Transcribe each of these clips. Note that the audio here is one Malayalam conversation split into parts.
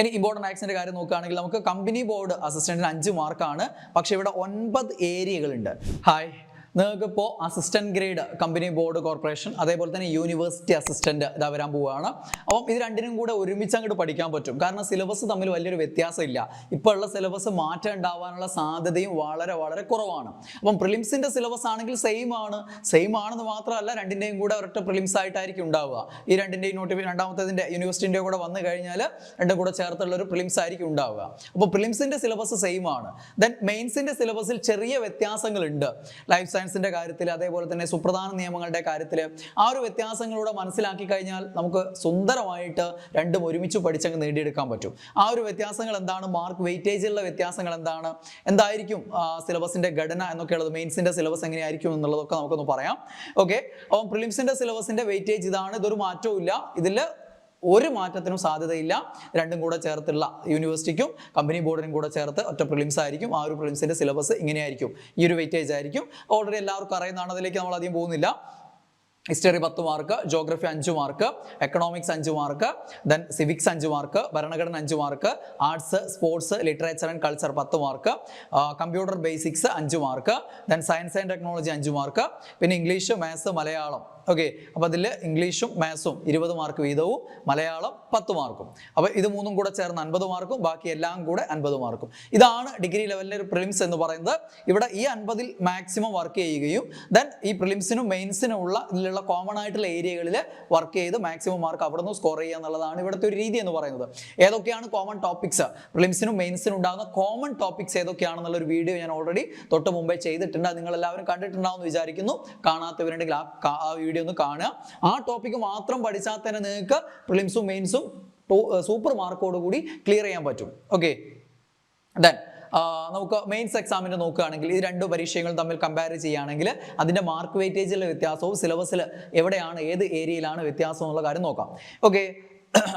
ഇനി ഇമ്പോർട്ടന്റ് ആക്സിന്റെ കാര്യം നോക്കുകയാണെങ്കിൽ നമുക്ക് കമ്പനി ബോർഡ് അസിസ്റ്റന്റിന് അഞ്ച് മാർക്കാണ് പക്ഷേ ഇവിടെ ഒൻപത് ഏരിയകളുണ്ട് ഹായ് നിങ്ങൾക്ക് ഇപ്പോൾ assistant grade company board corporation അതേപോലെ തന്നെ യൂണിവേഴ്സിറ്റി അസിസ്റ്റന്റ് ഇതാ വരാൻ പോവുകയാണ്. അപ്പം ഇത് രണ്ടിനും കൂടെ ഒരുമിച്ച് അങ്ങോട്ട് പഠിക്കാൻ പറ്റും. കാരണം സിലബസ് തമ്മിൽ വലിയൊരു വ്യത്യാസമില്ല. ഇപ്പോൾ ഉള്ള സിലബസ് മാറ്റം ഉണ്ടാവാനുള്ള സാധ്യതയും വളരെ വളരെ കുറവാണ്. അപ്പം പ്രിലിംസിന്റെ സിലബസ് ആണെങ്കിൽ സെയിം ആണ്. സെയിം ആണെന്ന് മാത്രമല്ല രണ്ടിന്റെയും കൂടെ ഒരൊറ്റ പ്രിലിംസ് ആയിട്ടായിരിക്കും ഉണ്ടാവുക. ഈ രണ്ടിന്റെയും നോട്ടിഫി രണ്ടാമത്തേതിന്റെ യൂണിവേഴ്സിറ്റിന്റെ കൂടെ വന്നു കഴിഞ്ഞാൽ രണ്ടും കൂടെ ചേർത്തുള്ള ഒരു പ്രിലിംസ് ആയിരിക്കും ഉണ്ടാവുക. അപ്പോൾ പ്രിലിംസിന്റെ സിലബസ് സെയിം ആണ്. ദെൻ മെയിൻസിന്റെ സിലബസിൽ ചെറിയ വ്യത്യാസങ്ങളുണ്ട്. ലൈഫ് സയൻസിന്റെ കാര്യത്തിൽ അതേപോലെ തന്നെ സുപ്രധാന നിയമങ്ങളുടെ കാര്യത്തിൽ ആ ഒരു വ്യത്യാസങ്ങളൂടെ മനസ്സിലാക്കി കഴിഞ്ഞാൽ നമുക്ക് സുന്ദരമായിട്ട് രണ്ടും ഒരുമിച്ച് പഠിച്ചങ്ങ് നേടിയെടുക്കാൻ പറ്റും. ആ ഒരു വ്യത്യാസങ്ങൾ എന്താണ്? മാർക്ക് വെയിറ്റേജിലുള്ള വ്യത്യാസങ്ങൾ എന്താണ്? എന്തായിരിക്കും സിലബസിന്റെ ഘടന എന്നൊക്കെയുള്ളത് മെയിൻസിന്റെ സിലബസ് എങ്ങനെയായിരിക്കും എന്നുള്ളതൊക്കെ നമുക്കൊന്ന് പറയാം. ഓക്കെ അപ്പം പ്രിലിംസിന്റെ സിലബസിന്റെ വെയിറ്റേജ് ഇതാണ് ഇതൊരു മാറ്റവും ഇല്ല ഇതിൽ ഒരു മാറ്റത്തിനും സാധ്യതയില്ല. രണ്ടും കൂടെ ചേർത്തുള്ള യൂണിവേഴ്സിറ്റിക്കും കമ്പനി ബോർഡിനും കൂടെ ചേർത്ത് ഒറ്റ പ്രിലിംസ് ആയിരിക്കും. ആ ഒരു പ്രിലിംസിന്റെ സിലബസ് ഇങ്ങനെയായിരിക്കും. ഈ ഒരു വെയിറ്റേജ് ആയിരിക്കും. ഓൾറെഡി എല്ലാവർക്കും അറിയുന്നതാണ് അതിലേക്ക് നമ്മൾ അധികം പോകുന്നില്ല. ഹിസ്റ്ററി പത്ത് മാർക്ക് ജോഗ്രഫി അഞ്ച് മാർക്ക് എക്കണോമിക്സ് അഞ്ച് മാർക്ക് ദെൻ സിവിക്സ് അഞ്ച് മാർക്ക് ഭരണഘടന അഞ്ച് mark arts sports literature and culture പത്ത് മാർക്ക് കമ്പ്യൂട്ടർ ബേസിക്സ് അഞ്ച് mark then science and technology അഞ്ച് മാർക്ക് പിന്നെ ഇംഗ്ലീഷ് മാത്സ് മലയാളം ഓക്കെ അപ്പോൾ അതിൽ ഇംഗ്ലീഷും മാത്സും ഇരുപത് മാർക്ക് വീതവും മലയാളം പത്ത് മാർക്കും അപ്പോൾ ഇത് മൂന്നും കൂടെ ചേർന്ന് അൻപത് മാർക്കും ബാക്കി എല്ലാം കൂടെ അൻപത് മാർക്കും ഇതാണ് ഡിഗ്രി ലെവലിലെ ഒരു പ്രിലിംസ് എന്ന് പറയുന്നത്. ഇവിടെ ഈ അൻപതിൽ മാക്സിമം വർക്ക് ചെയ്യുകയും ദെൻ ഈ പ്രിലിംസിനും മെയിൻസിനും ഉള്ള ഇതിലുള്ള കോമൺ ആയിട്ടുള്ള ഏരിയകളിൽ വർക്ക് ചെയ്ത് മാക്സിമം മാർക്ക് അവിടെ നിന്ന് സ്കോർ ചെയ്യുക എന്നുള്ളതാണ് ഇവിടുത്തെ ഒരു രീതി എന്ന് പറയുന്നത്. ഏതൊക്കെയാണ് കോമൺ ടോപ്പിക്സ് പ്രിലിംസിനും മെയിൻസിനും ഉണ്ടാകുന്ന കോമൺ ടോപ്പിക്സ് ഏതൊക്കെയാണെന്നുള്ള ഒരു വീഡിയോ ഞാൻ ഓൾറെഡി തൊട്ട് മുമ്പേ ചെയ്തിട്ടുണ്ട്. നിങ്ങൾ എല്ലാവരും കണ്ടിട്ടുണ്ടാവും എന്ന് വിചാരിക്കുന്നു. കാണാത്തവരുണ്ടെങ്കിൽ ആ ആ വീഡിയോ ഒന്ന് കാണുക. ആ ടോപ്പിക്ക് മാത്രം പഠിച്ചാൽ തന്നെ നിങ്ങൾക്ക് പ്രിലിംസും മെയിൻസും സൂപ്പർ മാർക്കോട് കൂടി ക്ലിയർ ചെയ്യാൻ പറ്റും. ഓക്കെ ദെൻ നമുക്ക് മെയിൻസ് എക്സാമിന് നോക്കുകയാണെങ്കിൽ ഈ രണ്ട് പരീക്ഷകൾ തമ്മിൽ കമ്പയർ ചെയ്യുകയാണെങ്കിൽ അതിന്റെ മാർക്ക് വെയിറ്റേജിലെ വ്യത്യാസവും സിലബസിൽ എവിടെയാണ് ഏത് ഏരിയയിലാണ് വ്യത്യാസം എന്നുള്ള കാര്യം നോക്കാം. ഓക്കെ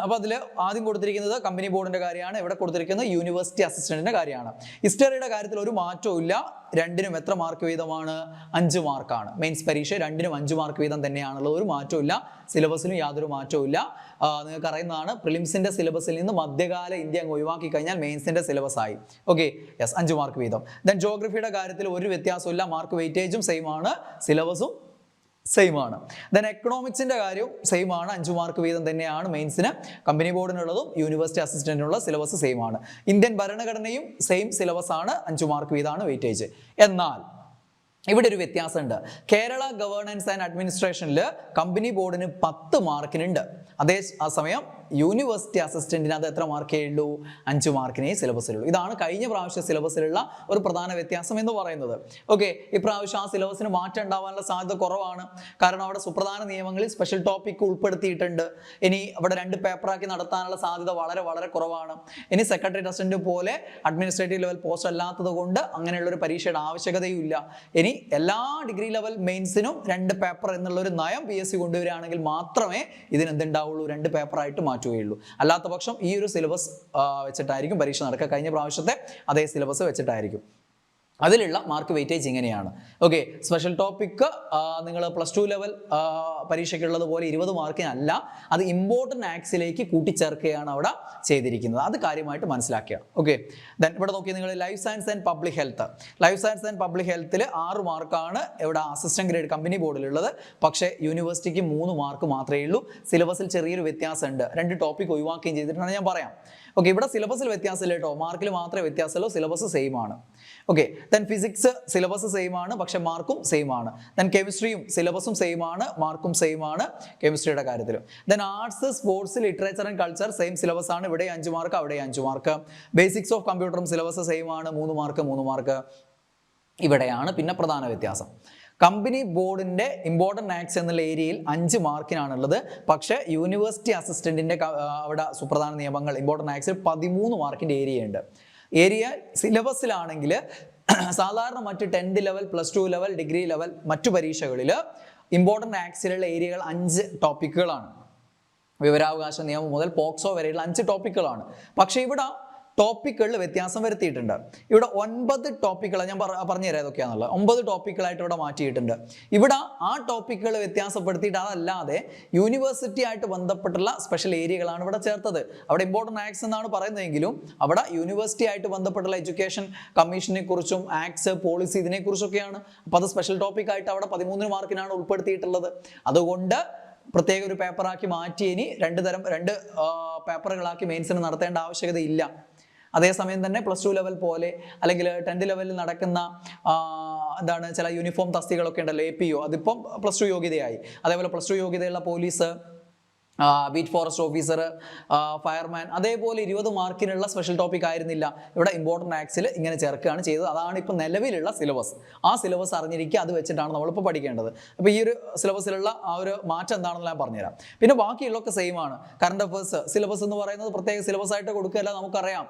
അപ്പോൾ അതിൽ ആദ്യം കൊടുത്തിരിക്കുന്നത് കമ്പനി ബോർഡിന്റെ കാര്യമാണ്. ഇവിടെ കൊടുത്തിരിക്കുന്നത് യൂണിവേഴ്സിറ്റി അസിസ്റ്റന്റിന്റെ കാര്യമാണ്. ഹിസ്റ്ററിയുടെ കാര്യത്തിൽ ഒരു മാറ്റവും ഇല്ല. രണ്ടിനും എത്ര മാർക്ക് വീതമാണ്? അഞ്ച് മാർക്കാണ് മെയിൻസ് പരീക്ഷ രണ്ടിനും അഞ്ച് മാർക്ക് വീതം തന്നെയാണുള്ളത് ഒരു മാറ്റവും ഇല്ല. സിലബസിലും യാതൊരു മാറ്റവും ഇല്ല. നിങ്ങൾക്ക് അറിയുന്നതാണ് പ്രിലിംസിന്റെ സിലബസിൽ നിന്ന് മധ്യകാല ഇന്ത്യ അങ്ങ് ഒഴിവാക്കി കഴിഞ്ഞാൽ മെയിൻസിന്റെ സിലബസ് ആയി. ഓക്കെ യെസ് അഞ്ച് മാർക്ക് വീതം. ദെൻ ജോഗ്രഫിയുടെ കാര്യത്തിൽ ഒരു വ്യത്യാസവും ഇല്ല. മാർക്ക് വെയിറ്റേജും സെയിം ആണ്. സിലബസും സെയിം ആണ്. ദെൻ എക്കണോമിക്സിന്റെ കാര്യവും സെയിം ആണ്. അഞ്ച് മാർക്ക് വീതം തന്നെയാണ് മെയിൻസിന് കമ്പനി ബോർഡിനുള്ളതും യൂണിവേഴ്സിറ്റി അസിസ്റ്റന്റിനുള്ള സിലബസ് സെയിം ആണ്. ഇന്ത്യൻ ഭരണഘടനയും സെയിം സിലബസ് ആണ്. അഞ്ച് മാർക്ക് വീതമാണ് വെയിറ്റേജ് എന്നാൽ ഇവിടെ ഒരു വ്യത്യാസമുണ്ട്. കേരള ഗവേണൻസ് ആൻഡ് അഡ്മിനിസ്ട്രേഷനിൽ കമ്പനി ബോർഡിന് പത്ത് മാർക്കിനുണ്ട് അതേ ആ സമയം യൂണിവേഴ്സിറ്റി അസിസ്റ്റന്റിന് അത് എത്ര മാർക്കേ ഉള്ളൂ അഞ്ച് മാർക്കിനേ സിലബസിലുള്ളൂ ഇതാണ് കഴിഞ്ഞ പ്രാവശ്യ സിലബസിലുള്ള ഒരു പ്രധാന വ്യത്യാസം എന്ന് പറയുന്നത്. ഓക്കെ ഇപ്രാവശ്യം ആ സിലബസിന് മാറ്റം ഉണ്ടാവാനുള്ള സാധ്യത കുറവാണ്. കാരണം അവിടെ സുപ്രധാന നിയമങ്ങളിൽ സ്പെഷ്യൽ ടോപ്പിക് ഉൾപ്പെടുത്തിയിട്ടുണ്ട്. ഇനി അവിടെ രണ്ട് പേപ്പറാക്കി നടത്താനുള്ള സാധ്യത വളരെ വളരെ കുറവാണ്. ഇനി സെക്രട്ടറി അസിസ്റ്റന്റ് പോലെ അഡ്മിനിസ്ട്രേറ്റീവ് ലെവൽ പോസ്റ്റ് അല്ലാത്തത് കൊണ്ട് അങ്ങനെയുള്ള ഒരു പരീക്ഷയുടെ ആവശ്യകതയും ഇല്ല. ഇനി എല്ലാ ഡിഗ്രി ലെവൽ മെയിൻസിനും രണ്ട് പേപ്പർ എന്നുള്ള ഒരു നയം പി എസ് സി കൊണ്ടുവരികയാണെങ്കിൽ മാത്രമേ ഇതിന് എന്തുണ്ടാവുള്ളൂ? രണ്ട് പേപ്പറായിട്ട് മാറ്റുകയുള്ളൂ. അല്ലാത്ത പക്ഷം ഈ ഒരു സിലബസ് വെച്ചിട്ടായിരിക്കും പരീക്ഷ നടക്കുക. കഴിഞ്ഞ പ്രാവശ്യത്തെ അതേ സിലബസ് വെച്ചിട്ടായിരിക്കും. അതിലുള്ള മാർക്ക് വെയിറ്റേജ് ഇങ്ങനെയാണ്. ഓക്കെ സ്പെഷ്യൽ ടോപ്പിക്ക് നിങ്ങൾ പ്ലസ് ടു ലെവൽ പരീക്ഷയ്ക്കുള്ളത് പോലെ ഇരുപത് മാർക്കിനല്ല അത് ഇമ്പോർട്ടന്റ് ആക്സിലേക്ക് കൂട്ടിച്ചേർക്കുകയാണ് അവിടെ ചെയ്തിരിക്കുന്നത്. അത് കാര്യമായിട്ട് മനസ്സിലാക്കുക. ഓക്കെ ദെൻ ഇവിടെ നോക്കി നിങ്ങൾ life science and public health life science and public ഹെൽത്തിൽ ആറ് മാർക്കാണ് ഇവിടെ അസിസ്റ്റന്റ് ഗ്രേഡ് കമ്പനി ബോർഡിലുള്ളത് പക്ഷേ യൂണിവേഴ്സിറ്റിക്ക് മൂന്ന് മാർക്ക് മാത്രമേ ഉള്ളൂ. സിലബസിൽ ചെറിയൊരു വ്യത്യാസമുണ്ട്. രണ്ട് ടോപ്പിക് ഒഴിവാക്കുകയും ചെയ്തിട്ടുണ്ടെന്ന് ഞാൻ പറയാം. ഓക്കെ ഇവിടെ സിലബസിൽ വ്യത്യാസമില്ല കേട്ടോ. മാർക്കിൽ മാത്രമേ വ്യത്യാസമുള്ളൂ. സിലബസ് സെയിം ആണ്. Okay then physics syllabus same ആണ്. പക്ഷെ മാർക്കും സെയിം ആണ്. ദെൻ കെമിസ്ട്രിയും സിലബസും സെയിം ആണ്. മാർക്കും സെയിം ആണ് കെമിസ്ട്രിയുടെ കാര്യത്തിൽ then arts sports literature and culture same syllabus ആണ്. ഇവിടെ അഞ്ച് മാർക്ക് അവിടെ അഞ്ച് മാർക്ക് ബേസിക്സ് ഓഫ് കമ്പ്യൂട്ടറും സിലബസ് സെയിം ആണ്. മൂന്ന് മാർക്ക് മൂന്ന് മാർക്ക് ഇവിടെയാണ് പിന്നെ പ്രധാന വ്യത്യാസം. കമ്പനി ബോർഡിന്റെ ഇമ്പോർട്ടന്റ് ആക്ട്സ് എന്നുള്ള ഏരിയയിൽ അഞ്ച് മാർക്കിനാണ് ഉള്ളത് പക്ഷേ യൂണിവേഴ്സിറ്റി അസിസ്റ്റന്റിന്റെ അവിടെ സുപ്രധാന നിയമങ്ങൾ ഇമ്പോർട്ടന്റ് ആക്ട്സിൽ പതിമൂന്ന് മാർക്കിന്റെ ഏരിയ ഉണ്ട് ഏരിയ സിലബസിലാണെങ്കിൽ സാധാരണ മറ്റ് tenth level plus two level degree level മറ്റു പരീക്ഷകളിൽ ഇമ്പോർട്ടന്റ് ആക്ട്സിലുള്ള ഏരിയകൾ അഞ്ച് ടോപ്പിക്കുകളാണ് വിവരാവകാശ നിയമം മുതൽ പോക്സോ വരെയുള്ള അഞ്ച് ടോപ്പിക്കുകളാണ് പക്ഷേ ഇവിടെ ടോപ്പിക്കുകളിൽ വ്യത്യാസം വരുത്തിയിട്ടുണ്ട്. ഇവിടെ ഒൻപത് ടോപ്പിക്കുകൾ ഞാൻ പറ- പറഞ്ഞുതരാം ഏതൊക്കെയാണെന്നുള്ളത് ഒമ്പത് ടോപ്പിക്കുകളായിട്ട് ഇവിടെ മാറ്റിയിട്ടുണ്ട്. ഇവിടെ ആ ടോപ്പിക്കുകൾ വ്യത്യാസപ്പെടുത്തിയിട്ട് അതല്ലാതെ യൂണിവേഴ്സിറ്റി ആയിട്ട് ബന്ധപ്പെട്ടുള്ള സ്പെഷ്യൽ ഏരിയകളാണ് ഇവിടെ ചേർത്തത്. അവിടെ ഇമ്പോർട്ടന്റ് ആക്ട്സ് എന്നാണ് പറയുന്നതെങ്കിലും അവിടെ യൂണിവേഴ്സിറ്റി ആയിട്ട് ബന്ധപ്പെട്ടുള്ള എഡ്യൂക്കേഷൻ കമ്മീഷനെ കുറിച്ചും ആക്ട്സ് പോളിസി ഇതിനെക്കുറിച്ചൊക്കെയാണ്. അപ്പോൾ അത് സ്പെഷ്യൽ ടോപ്പിക്കായിട്ട് അവിടെ പതിമൂന്ന് മാർക്കിനാണ് ഉൾപ്പെടുത്തിയിട്ടുള്ളത്. അതുകൊണ്ട് പ്രത്യേക ഒരു പേപ്പറാക്കി മാറ്റി ഇനി രണ്ട് തരം രണ്ട് പേപ്പറുകളാക്കി മെയിൻസിന് നടത്തേണ്ട ആവശ്യകതയില്ല. അതേസമയം തന്നെ പ്ലസ് ടു ലെവൽ പോലെ അല്ലെങ്കിൽ ടെൻത്ത് ലെവലിൽ നടക്കുന്ന എന്താണ് ചില യൂണിഫോം തസ്തികളൊക്കെ ഉണ്ടല്ലോ എ പി ഒ അതിപ്പം പ്ലസ് ടു യോഗ്യതയായി. അതേപോലെ പ്ലസ് ടു യോഗ്യതയുള്ള police beat forest officer fireman അതേപോലെ ഇരുപത് മാർക്കിനുള്ള സ്പെഷ്യൽ ടോപ്പിക് ആയിരുന്നില്ല. ഇവിടെ ഇമ്പോർട്ടന്റ് ആക്സിൽ ഇങ്ങനെ ചേർക്കുകയാണ് ചെയ്തത്. അതാണ് ഇപ്പോൾ നിലവിലുള്ള സിലബസ് ആ സിലബസ് അറിഞ്ഞിരിക്കുക അത് വെച്ചിട്ടാണ് നമ്മളിപ്പോൾ പഠിക്കേണ്ടത്. അപ്പോൾ ഈ ഒരു സിലബസിലുള്ള ആ ഒരു മാറ്റം എന്താണെന്ന് ഞാൻ പറഞ്ഞുതരാം. പിന്നെ ബാക്കിയുള്ളതൊക്കെ സെയിം ആണ്. കറണ്ട് അഫേഴ്സ് സിലബസ് എന്ന് പറയുന്നത് പ്രത്യേക സിലബസ് ആയിട്ട് കൊടുക്കുകയല്ല നമുക്കറിയാം.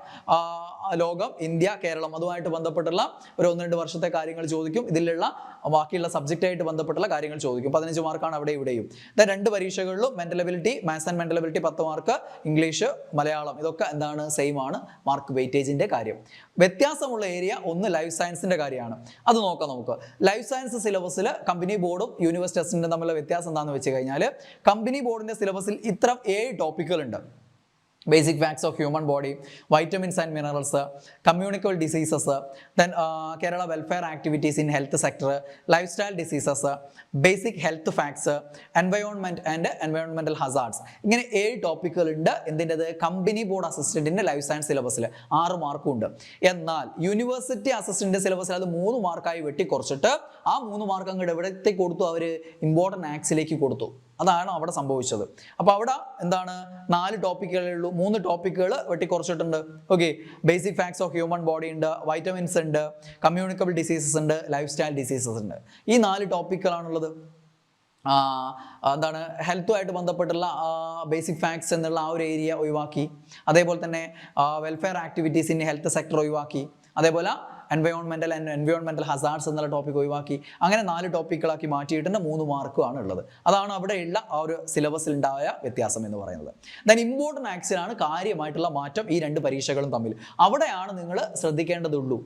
ലോകം ഇന്ത്യ കേരളം അതുമായിട്ട് ബന്ധപ്പെട്ടുള്ള ഒരു ഒന്ന് രണ്ട് വർഷത്തെ കാര്യങ്ങൾ ചോദിക്കും. ഇതിലുള്ള ബാക്കിയുള്ള സബ്ജക്റ്റായിട്ട് ബന്ധപ്പെട്ടുള്ള കാര്യങ്ങൾ ചോദിക്കും. പതിനഞ്ച് മാർക്കാണ് അവിടെ ഇവിടെയും. രണ്ട് പരീക്ഷകളിലും mental ability maths and mental ability പത്ത് മാർക്ക് ഇംഗ്ലീഷ് മലയാളം ഇതൊക്കെ എന്താണ് സെയിം ആണ്. മാർക്ക് വെയിറ്റേജിന്റെ കാര്യം. വ്യത്യാസമുള്ള ഏരിയ ഒന്ന് ലൈഫ് സയൻസിന്റെ കാര്യമാണ്. അത് നോക്കാം നമുക്ക്. ലൈഫ് സയൻസ് സിലബസിൽ കമ്പനി ബോർഡും യൂണിവേഴ്സിറ്റി ടെസ്റ്റിന്റെ തമ്മിലുള്ള വ്യത്യാസം എന്താണെന്ന് വെച്ച് കഴിഞ്ഞാൽ കമ്പനി ബോർഡിന്റെ സിലബസിൽ ഇത്ര ഏഴ് ടോപ്പിക്കുകളുണ്ട് basic facts of human body vitamins and minerals communicable diseases then Kerala welfare activities in health sector life style diseases basic health facts environment and എൻവയോൺമെന്റൽ hazards ഇങ്ങനെ ഏഴ് ടോപ്പിക്കുകളുണ്ട് എന്തിന്റെത്? കമ്പനി ബോർഡ് അസിസ്റ്റന്റിന്റെ ലൈഫ് സയൻസ് സിലബസിൽ ആറ് മാർക്കും ഉണ്ട്. എന്നാൽ യൂണിവേഴ്സിറ്റി അസിസ്റ്റന്റ് സിലബസിൽ അത് മൂന്ന് മാർക്കായി വെട്ടിക്കുറച്ചിട്ട് ആ മൂന്ന് മാർക്ക് അങ്ങോട്ട് എവിടത്തേക്ക് കൊടുത്തു. അവർ ഇമ്പോർട്ടന്റ് ആക്സിലേക്ക് കൊടുത്തു. അതാണ് അവിടെ സംഭവിച്ചത്. അപ്പോൾ അവിടെ എന്താണ്? നാല് ടോപ്പിക്കുകളേ ഉള്ളൂ. മൂന്ന് ടോപ്പിക്കുകൾ വെട്ടിക്കുറച്ചിട്ടുണ്ട്. Okay basic facts of human body ഉണ്ട്. വൈറ്റമിൻസ് ഉണ്ട്. കമ്മ്യൂണിക്കബിൾ ഡിസീസസ് ഉണ്ട്. ലൈഫ് സ്റ്റൈൽ ഡിസീസസ് ഉണ്ട്. ഈ നാല് ടോപ്പിക്കുകളാണുള്ളത് എന്താണ്? ഹെൽത്തുമായിട്ട് ബന്ധപ്പെട്ടുള്ള ബേസിക് ഫാക്ട്സ് എന്നുള്ള ആ ഒരു ഏരിയ ഒഴിവാക്കി. അതേപോലെ തന്നെ welfare activities in health sector ഒഴിവാക്കി. അതേപോലെ എൻവയോൺമെന്റൽ ആൻഡ് എൻവയോൺമെന്റൽ ഹസാർഡ്സ് എന്നുള്ള ടോപ്പിക് ഒഴിവാക്കി അങ്ങനെ നാല് ടോപ്പിക്കുകളാക്കി മാറ്റിയിട്ടുണ്ട് മൂന്ന് മാർക്കുമാണ് ഉള്ളത്. അതാണ് അവിടെയുള്ള ആ ഒരു സിലബസിൽ ഉണ്ടായ വ്യത്യാസം എന്ന് പറയുന്നത്. ദൻ ഇമ്പോർട്ടന്റ് ആക്സിലാണ് കാര്യമായിട്ടുള്ള മാറ്റം ഈ രണ്ട് പരീക്ഷകളും തമ്മിൽ. അവിടെയാണ് നിങ്ങൾ ശ്രദ്ധിക്കേണ്ടതുള്ളൂ.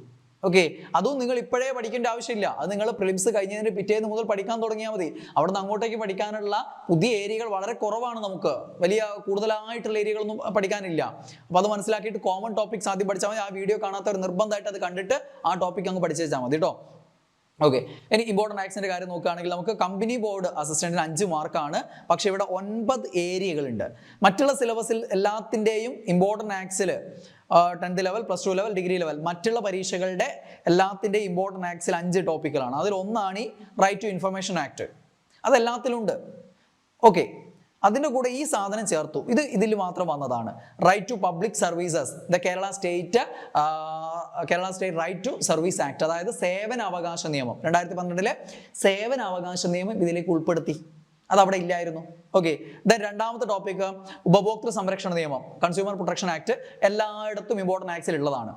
ഓക്കെ അതും നിങ്ങൾ ഇപ്പോഴേ പഠിക്കേണ്ട ആവശ്യമില്ല. അത് നിങ്ങൾ പ്രിലിംസ് കഴിഞ്ഞതിന് പിറ്റേന്ന് മുതൽ പഠിക്കാൻ തുടങ്ങിയാൽ മതി. അവിടെ നിന്ന് അങ്ങോട്ടേക്ക് പഠിക്കാനുള്ള പുതിയ ഏരിയകൾ വളരെ കുറവാണ് നമുക്ക്. വലിയ കൂടുതലായിട്ടുള്ള ഏരിയകളൊന്നും പഠിക്കാനില്ല. അപ്പോൾ അത് മനസ്സിലാക്കിയിട്ട് കോമൺ ടോപ്പിക്സ് ആദ്യം പഠിച്ചാൽ മതി. ആ വീഡിയോ കാണാത്തവർ നിർബന്ധമായിട്ട് അത് കണ്ടിട്ട് ആ ടോപ്പിക് അങ്ങ് പഠിച്ചു വെച്ചാൽ മതി കേട്ടോ ഓക്കെ ഇനി ഇമ്പോർട്ടന്റ് ആക്സിന്റെ കാര്യം നോക്കുകയാണെങ്കിൽ നമുക്ക് കമ്പനി ബോർഡ് അസിസ്റ്റന്റിന് അഞ്ച് മാർക്കാണ് പക്ഷേ ഇവിടെ ഒൻപത് ഏരിയകളുണ്ട്. മറ്റുള്ള സിലബസിൽ എല്ലാത്തിന്റെയും important axle tenth level plus two level degree level മറ്റുള്ള പരീക്ഷകളുടെ എല്ലാത്തിന്റെ ഇമ്പോർട്ടന്റ് ആക്ട്സിൽ അഞ്ച് ടോപ്പിക്കുകളാണ് അതിൽ ഒന്നാണ് ഈ റൈറ്റ് ടു ഇൻഫർമേഷൻ ആക്ട് അതെല്ലാത്തിലും ഉണ്ട്. ഓക്കെ അതിന്റെ കൂടെ ഈ സാധനം ചേർത്തു. ഇത് ഇതിൽ മാത്രം വന്നതാണ്. Right to public services the Kerala state Kerala state right to service act അതായത് സേവന അവകാശ നിയമം. രണ്ടായിരത്തി പന്ത്രണ്ടിലെ സേവന അവകാശ നിയമം ഇതിലേക്ക് ഉൾപ്പെടുത്തി. അത് അവിടെ ഇല്ലായിരുന്നു. ഓക്കെ ദെൻ രണ്ടാമത്തെ ടോപ്പിക്ക് ഉപഭോക്തൃ സംരക്ഷണ നിയമം കൺസ്യൂമർ പ്രൊട്ടക്ഷൻ ആക്ട് എല്ലായിടത്തും ഇമ്പോർട്ടന്റ് ആക്സിൽ ഉള്ളതാണ്.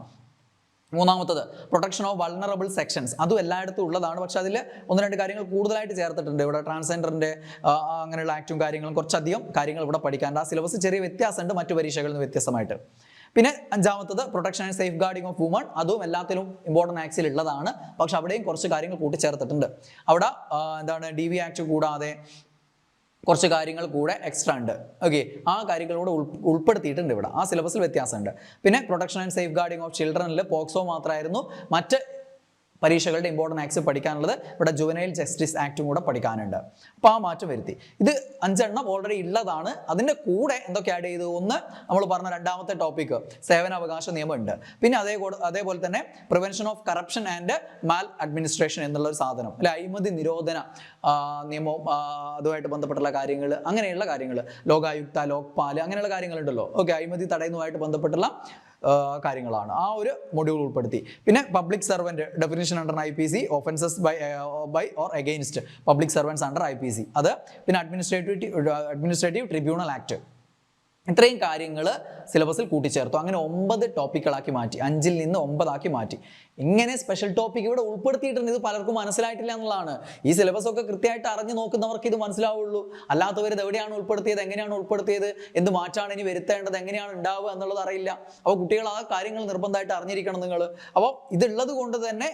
മൂന്നാമത്തത് പ്രൊട്ടക്ഷൻ ഓഫ് വൾണറബിൾ സെക്ഷൻസ് അതും എല്ലായിടത്തും ഉള്ളതാണ്. പക്ഷെ അതിൽ ഒന്ന് രണ്ട് കാര്യങ്ങൾ കൂടുതലായിട്ട് ചേർത്തിട്ടുണ്ട്. ഇവിടെ ട്രാൻസ്ജെൻഡറിന്റെ അങ്ങനെയുള്ള ആക്റ്റും കാര്യങ്ങളും കുറച്ചധികം കാര്യങ്ങൾ ഇവിടെ പഠിക്കാണ്ട് ആ സിലബസ് ചെറിയ വ്യത്യാസമുണ്ട്. മറ്റു പരീക്ഷകളിൽ നിന്ന് വ്യത്യസ്തമായിട്ട്. പിന്നെ അഞ്ചാമത്തത് protection and safeguarding of women അതും എല്ലാത്തിലും ഇമ്പോർട്ടന്റ് ആക്സിൽ ഉള്ളതാണ്. പക്ഷെ അവിടെയും കുറച്ച് കാര്യങ്ങൾ കൂട്ടിച്ചേർത്തിട്ടുണ്ട്. അവിടെ എന്താണ് ഡി ആക്ട് കൂടാതെ കുറച്ച് കാര്യങ്ങൾ കൂടെ എക്സ്ട്രാ ഉണ്ട്. ഓക്കെ ആ കാര്യങ്ങൾ കൂടെ ഉൾ ഉൾപ്പെടുത്തിയിട്ടുണ്ട് ഇവിടെ. ആ സിലബസിൽ വ്യത്യാസമുണ്ട്. പിന്നെ protection and safeguarding of ചിൽഡ്രനിൽ പോക്സോ മാത്രമായിരുന്നു മറ്റ് പരീക്ഷകളുടെ ഇമ്പോർട്ടന്റ് ആക്ട്സ് പഠിക്കാനുള്ളത് ഇവിടെ ജുവനൈൽ ജസ്റ്റിസ് ആക്റ്റും കൂടെ പഠിക്കാനുണ്ട്. അപ്പോൾ ആ മാറ്റം വരുത്തി. ഇത് അഞ്ചെണ്ണം ഓൾറെഡി ഉള്ളതാണ്. അതിന്റെ കൂടെ എന്തൊക്കെ ആഡ് ചെയ്തു? ഒന്ന് നമ്മൾ പറഞ്ഞ രണ്ടാമത്തെ ടോപ്പിക്ക് സേവനാവകാശ നിയമം ഉണ്ട് പിന്നെ അതേ അതേപോലെ തന്നെ prevention of corruption and maladministration എന്നുള്ള ഒരു സാധനം. അല്ലെ അഴിമതി നിരോധന നിയമവും അതുമായിട്ട് ബന്ധപ്പെട്ടുള്ള കാര്യങ്ങൾ അങ്ങനെയുള്ള കാര്യങ്ങൾ ലോകായുക്ത ലോക്പാൽ അങ്ങനെയുള്ള കാര്യങ്ങളുണ്ടല്ലോ. ഓക്കെ അഴിമതി തടയുന്നതുമായിട്ട് ബന്ധപ്പെട്ടുള്ള കാര്യങ്ങളാണ്. ആ ഒരു മൊഡ്യൂൾ ഉൾപ്പെടുത്തി. പിന്നെ public servant definition under I P C offences by by or against public servants under I P C അത് പിന്നെ അഡ്മിനിസ്ട്രേറ്റീവ് അഡ്മിനിസ്ട്രേറ്റീവ് ട്രിബ്യൂണൽ ആക്ട് ഇത്രയും കാര്യങ്ങൾ സിലബസിൽ കൂട്ടിച്ചേർത്തു. അങ്ങനെ ഒമ്പത് ടോപ്പിക്കുകളാക്കി മാറ്റി. അഞ്ചിൽ നിന്ന് ഒമ്പതാക്കി മാറ്റി. ഇങ്ങനെ സ്പെഷ്യൽ ടോപ്പിക് ഇവിടെ ഉൾപ്പെടുത്തിയിട്ടുണ്ട്. ഇത് പലർക്കും മനസ്സിലായിട്ടില്ല എന്നുള്ളതാണ്. ഈ സിലബസ് ഒക്കെ കൃത്യമായിട്ട് അറിഞ്ഞു നോക്കുന്നവർക്ക് ഇത് മനസ്സിലാവുള്ളൂ. അല്ലാത്തവർ ഇത് എവിടെയാണ് ഉൾപ്പെടുത്തിയത് എങ്ങനെയാണ് ഉൾപ്പെടുത്തിയത് എന്ത് മാറ്റാണ് ഇനി വരുത്തേണ്ടത് എങ്ങനെയാണ് ഉണ്ടാവുക എന്നുള്ളത് അറിയില്ല. അപ്പോൾ കുട്ടികൾ ആ കാര്യങ്ങൾ നിർബന്ധമായിട്ട് അറിഞ്ഞിരിക്കണം നിങ്ങൾ. അപ്പോൾ ഇതുള്ളത് കൊണ്ട് തന്നെ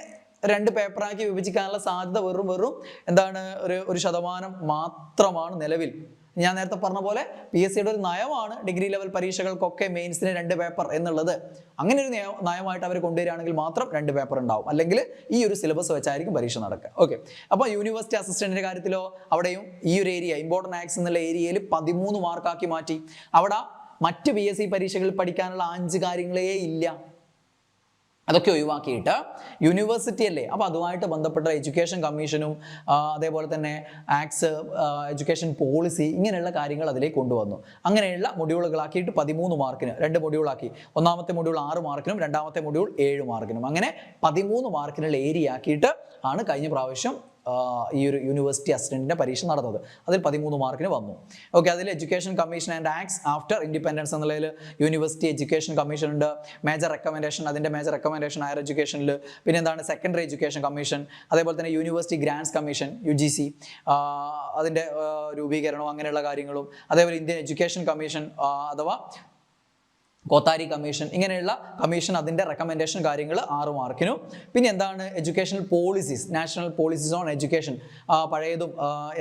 രണ്ട് പേപ്പറാക്കി വിഭജിക്കാനുള്ള സാധ്യത വെറും വെറും എന്താണ് ഒരു ഒരു ശതമാനം മാത്രമാണ് നിലവിൽ. ഞാൻ നേരത്തെ പറഞ്ഞ പോലെ പി എസ് സിയുടെ ഒരു നയമാണ് ഡിഗ്രി ലെവൽ പരീക്ഷകൾക്കൊക്കെ മെയിൻസിന് രണ്ട് പേപ്പർ എന്നുള്ളത്. അങ്ങനെ ഒരു നയമായിട്ട് അവർ കൊണ്ടുവരികയാണെങ്കിൽ മാത്രം രണ്ട് പേപ്പർ ഉണ്ടാവും. അല്ലെങ്കിൽ ഈ ഒരു സിലബസ് വെച്ചായിരിക്കും പരീക്ഷ നടക്കുക. ഓക്കെ അപ്പോൾ യൂണിവേഴ്സിറ്റി അസിസ്റ്റന്റിന്റെ കാര്യത്തിലോ അവിടെയും ഈ ഒരു ഏരിയ ഇമ്പോർട്ടന്റ് ആക്സ് എന്നുള്ള ഏരിയയിൽ പതിമൂന്ന് മാർക്കാക്കി മാറ്റി. അവിടെ മറ്റ് പി എസ് സി പരീക്ഷകളിൽ പഠിക്കാനുള്ള അഞ്ച് കാര്യങ്ങളേ ഇല്ല. അതൊക്കെ ഒഴിവാക്കിയിട്ട് യൂണിവേഴ്സിറ്റി അല്ലേ? അപ്പോൾ അതുമായിട്ട് ബന്ധപ്പെട്ട എഡ്യൂക്കേഷൻ കമ്മീഷനും അതേപോലെ തന്നെ ആക്സ് എഡ്യൂക്കേഷൻ പോളിസി ഇങ്ങനെയുള്ള കാര്യങ്ങൾ അതിലേക്ക് കൊണ്ടുവന്നു. അങ്ങനെയുള്ള മൊഡ്യൂളുകളാക്കിയിട്ട് പതിമൂന്ന് മാർക്കിന് രണ്ട് മൊഡ്യൂളാക്കി ഒന്നാമത്തെ മൊഡ്യൂൾ ആറ് മാർക്കിനും രണ്ടാമത്തെ മൊഡ്യൂൾ ഏഴ് മാർക്കിനും അങ്ങനെ പതിമൂന്ന് മാർക്കിനുള്ള ഏരിയ ആക്കിയിട്ട് ആണ് കഴിഞ്ഞ പ്രാവശ്യം ഈ ഒരു യൂണിവേഴ്സിറ്റി അസിസ്റ്റന്റിന്റെ പരീക്ഷ നടന്നത്. അതിൽ പതിമൂന്ന് മാർക്കിന് വന്നു. ഓക്കെ അതിൽ education commission and acts after independence എന്നുള്ളതിൽ യൂണിവേഴ്സിറ്റി എഡ്യൂക്കേഷൻ കമ്മീഷൻ ഉണ്ട്. മേജർ റെക്കമെൻഡേഷൻ അതിന്റെ മേജർ റെക്കമെൻഡേഷൻ ഹയർ എഡ്യൂക്കേഷനിൽ പിന്നെ എന്താണ്? സെക്കൻഡറി എഡ്യൂക്കേഷൻ കമ്മീഷൻ അതേപോലെ തന്നെ university grants commission U G C അതിന്റെ രൂപീകരണവും അങ്ങനെയുള്ള കാര്യങ്ങളും. അതേപോലെ ഇന്ത്യൻ എഡ്യൂക്കേഷൻ കമ്മീഷൻ അഥവാ കോത്താരി കമ്മീഷൻ. ഇങ്ങനെയുള്ള കമ്മീഷൻ അതിന്റെ റെക്കമെൻഡേഷൻ കാര്യങ്ങൾ ആറ് മാർക്കിനും പിന്നെ എന്താണ് educational policies national policies on education പഴയതും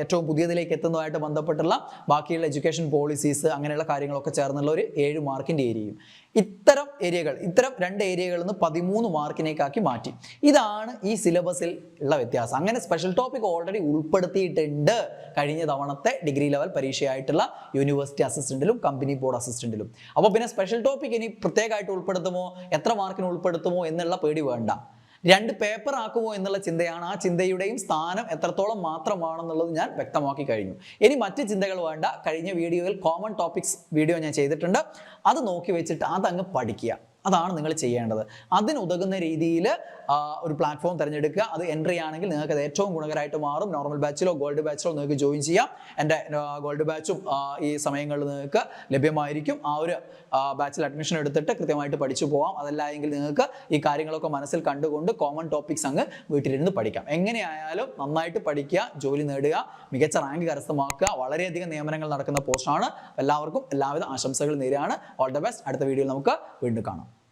ഏറ്റവും പുതിയതിലേക്ക് എത്തുന്നതുമായിട്ട് ബന്ധപ്പെട്ടുള്ള ബാക്കിയുള്ള എഡ്യൂക്കേഷൻ പോളിസീസ് അങ്ങനെയുള്ള കാര്യങ്ങളൊക്കെ ചേർന്നുള്ള ഒരു ഏഴ് മാർക്കിന്റെ ഏരിയയും. ഇത്തരം ഏരിയകൾ ഇത്തരം രണ്ട് ഏരിയകളിൽ നിന്ന് പതിമൂന്ന് മാർക്കിനേക്കാക്കി മാറ്റി. ഇതാണ് ഈ സിലബസിൽ ഉള്ള വ്യത്യാസം. അങ്ങനെ സ്പെഷ്യൽ ടോപ്പിക് ഓൾറെഡി ഉൾപ്പെടുത്തിയിട്ടുണ്ട്. കഴിഞ്ഞ തവണത്തെ ഡിഗ്രി ലെവൽ പരീക്ഷയായിട്ടുള്ള യൂണിവേഴ്സിറ്റി അസിസ്റ്റന്റിലും കമ്പനി ബോർഡ് അസിസ്റ്റന്റിലും അപ്പോൾ പിന്നെ സ്പെഷ്യൽ ടോപ്പിക് ഇനി പ്രത്യേകമായിട്ട് ഉൾപ്പെടുത്തുമോ? എത്ര മാർക്കിന് ഉൾപ്പെടുത്തുമോ? എന്നുള്ള പേടി വേണ്ട. രണ്ട് പേപ്പർ ആക്കുമോ എന്നുള്ള ചിന്തയാണ് ആ ചിന്തയുടെയും സ്ഥാനം എത്രത്തോളം മാത്രമാണെന്നുള്ളത് ഞാൻ വ്യക്തമാക്കി കഴിഞ്ഞു. ഇനി മറ്റ് ചിന്തകൾ വേണ്ട. കഴിഞ്ഞ വീഡിയോയിൽ കോമൺ ടോപ്പിക്സ് വീഡിയോ ഞാൻ ചെയ്തിട്ടുണ്ട്. അത് നോക്കി വെച്ചിട്ട് അതങ്ങ് പഠിക്കുക. അതാണ് നിങ്ങൾ ചെയ്യേണ്ടത്. അതിനുതകുന്ന രീതിയിൽ ഒരു പ്ലാറ്റ്ഫോം തിരഞ്ഞെടുക്കുക. അത് എൻട്രി ആണെങ്കിൽ നിങ്ങൾക്ക് അത് ഏറ്റവും ഗുണകരമായിട്ട് മാറും. നോർമൽ ബാച്ചിലോ ഗോൾഡ് ബാച്ചിലോ നിങ്ങൾക്ക് ജോയിൻ ചെയ്യാം. എന്റെ ഗോൾഡ് ബാച്ചും ഈ സമയങ്ങളിൽ നിങ്ങൾക്ക് ലഭ്യമായിരിക്കും. ആ ഒരു ബാച്ചിൽ അഡ്മിഷൻ എടുത്തിട്ട് കൃത്യമായിട്ട് പഠിച്ചു പോകാം അതല്ല എങ്കിൽ നിങ്ങൾക്ക് ഈ കാര്യങ്ങളൊക്കെ മനസ്സിൽ കണ്ടുകൊണ്ട് കോമൺ ടോപ്പിക്സ് അങ്ങ് വീട്ടിലിരുന്ന് പഠിക്കാം. എങ്ങനെയായാലും നന്നായിട്ട് പഠിക്കുക ജോലി നേടുക മികച്ച റാങ്ക് കരസ്ഥമാക്കുക. വളരെയധികം നിയമനങ്ങൾ നടക്കുന്ന പോസ്റ്റാണ് എല്ലാവർക്കും എല്ലാവിധ ആശംസകൾ നേരെയാണ് ഓൾ ദ ബെസ്റ്റ് അടുത്ത വീഡിയോയിൽ നമുക്ക് വീണ്ടും കാണാം.